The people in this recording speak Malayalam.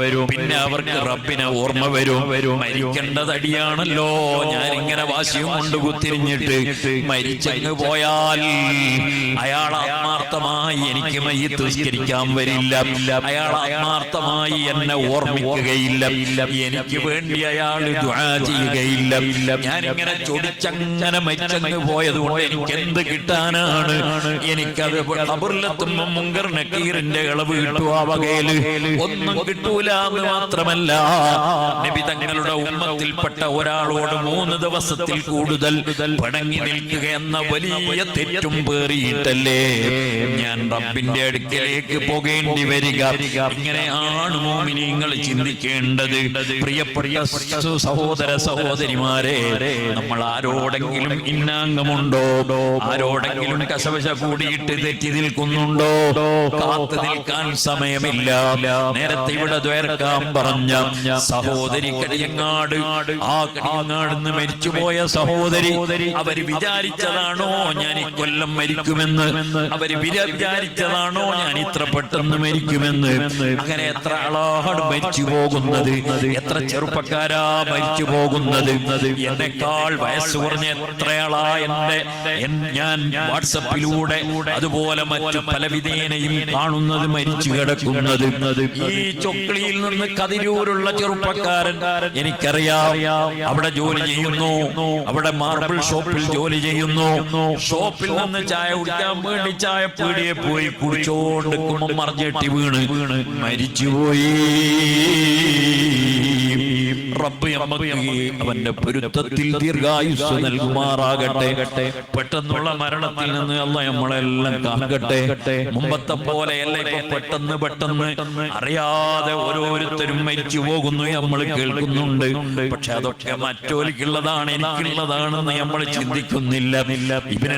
വരും. പിന്നെ അവർക്ക് റബ്ബിനെ ഓർമ്മ വരും. മരിക്കേണ്ടത് അടിയാണല്ലോ ഞാൻ ഇങ്ങനെ വാശിയും കൊണ്ട് കുത്തിരിഞ്ഞിട്ട് മരിച്ചങ്ങ് പോയാൽ അയാൾ ആത്മാർത്ഥമായി എനിക്ക് മയ്യത്ത് നിസ്കരിക്കാൻ വരില്ല. അയാൾ ആത്മാർത്ഥമായി എന്നെ ഓർമ്മിക്കുകയില്ല. എനിക്ക് വേണ്ടി അയാൾ ചെയ്യുകയില്ല. ഞാൻ ഇങ്ങനെ ചൊടിച്ചങ്ങനെ മരിച്ചങ്ങ് പോയത് കൊണ്ട് എനിക്ക് എന്ത് കിട്ടാനാണ്? എനിക്കത് ഖബറിലെത്തുമ്പോ മുങ്കർ നക്കീറിന്റെ ഇളവ് കിട്ടും ആ വകയിൽ. ഒന്നും കിട്ടൂല എന്ന് മാത്രമല്ല നബി തങ്ങളുടെ ഉമ്മത്തിൽപ്പെട്ട ഒരാളോട് മൂന്ന് ദിവസത്തിൽ കൂടുതൽ പടങ്ങി നിൽക്കുക എന്ന വലിയ തെറ്റും പേറിയിട്ടല്ലേ? ഞാൻ റബ്ബിന്റെ അടുക്കലേക്ക് പോകേണ്ടി വരിക. ഇങ്ങനെയാണ് മോമിനിങ്ങൾ ചിന്തിക്കേണ്ടത്. പ്രിയപ്പെട്ട സഹോദര സഹോദരിമാരെ നമ്മൾ ആരോടെങ്കിലും ഇന്നാംഗമുണ്ടോ ആരോടെങ്കിലും കശവശ കൂടിയിട്ട് തെറ്റി നിൽക്കുന്നുണ്ടോ? കാത്തു നിൽക്കാൻ സമയമില്ല. നേരത്തെ ഇവിടെ ദ്വേർക്കാൻ പറഞ്ഞ സഹോദരി കടിയങ്ങാട് ആ കടിയങ്ങാട് മരിച്ചുപോയ സഹോദരി അവർ വിചാരിച്ചതാണോ ഞാൻ ഇക്കൊല്ലം കൊല്ലം മരിക്കുമെന്ന്? അവർ വിര- വിചാരിച്ചതാണോ ഞാൻ ഇത്ര പെട്ടെന്ന് മരിക്കുമെന്ന്? അങ്ങനെ എത്ര ആളാണ് മരിച്ചു പോകുന്നത് എത്ര ചെറുപ്പക്കാരാ മരിച്ചു പോകുന്നത് എന്നെക്കാൾ വയസ്സ് കുറഞ്ഞ എത്രയാളാ എന്റെ ഞാൻ വാട്സപ്പിലൂടെ അതുപോലെ മറ്റു പല വിധേനയും കാണുന്നത് മരിച്ചു കിടക്കുന്നത്. ഈ ചൊക്ലിയിൽ നിന്ന് കതിരൂരുള്ള ചെറുപ്പക്കാരൻ എനിക്കറിയാം. അവിടെ ജോലി ചെയ്യുന്നു. അവിടെ മാർബിൾ ഷോപ്പിൽ ജോലി ചെയ്യുന്നു. ഷോപ്പിൽ നിന്ന് ചായ കുടിക്കാൻ വേണ്ടി ചായ പീടിയെ പോയി കുടിച്ചോണ്ട് കുമ്മം മറിഞ്ഞെട്ടി വീണ്. മരിച്ചുപോയി. റബ്ബ് അവന്റെ പൊരുത്തത്തിൽ ദീർഘായുസ് നൽകുമാറാകട്ടെ. പെട്ടെന്നുള്ള മരണത്തിൽ നിന്ന് അല്ല നമ്മളെല്ലാം കാക്കട്ടെ. മുമ്പത്തെ പോലെയല്ല പെട്ടെന്ന് പെട്ടെന്ന് അറിയാതെ ഓരോരുത്തരും മരിച്ചു പോകുന്നു നമ്മൾ കേൾക്കുന്നുണ്ട്. പക്ഷെ അതൊക്കെ മറ്റോലിക്കുള്ളതാണ് എനിക്കുള്ളതാണെന്ന് നമ്മൾ ചിന്തിക്കുന്നില്ല. ഇവനെ